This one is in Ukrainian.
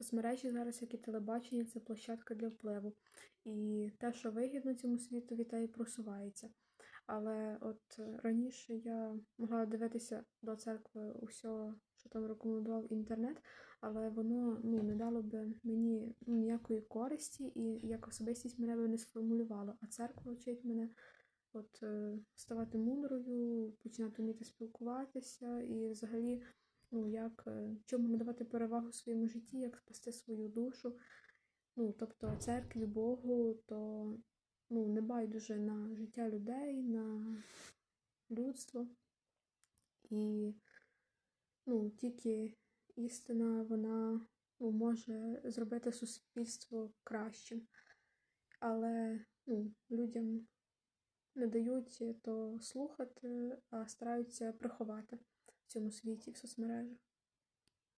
Соцмережі зараз, як і телебачення, це площадка для впливу. І те, що вигідно цьому світові, те і просувається. Але от е, раніше я могла дивитися до церкви усього, що там рекомендував інтернет, але воно ну, не дало би мені ну, ніякої користі і як особистість мене би не сформулювало. А церква вчить мене от, е, ставати мудрою, починати вміти спілкуватися і взагалі, ну, як е, чому надавати перевагу своєму житті, як спасти свою душу. Ну, тобто церкві, Богу, то ну, не байдуже на життя людей, на людство. І ну, тільки істина вона ну, може зробити суспільство кращим. Але ну, людям не дають то слухати, а стараються приховати цьому світі в соцмережах.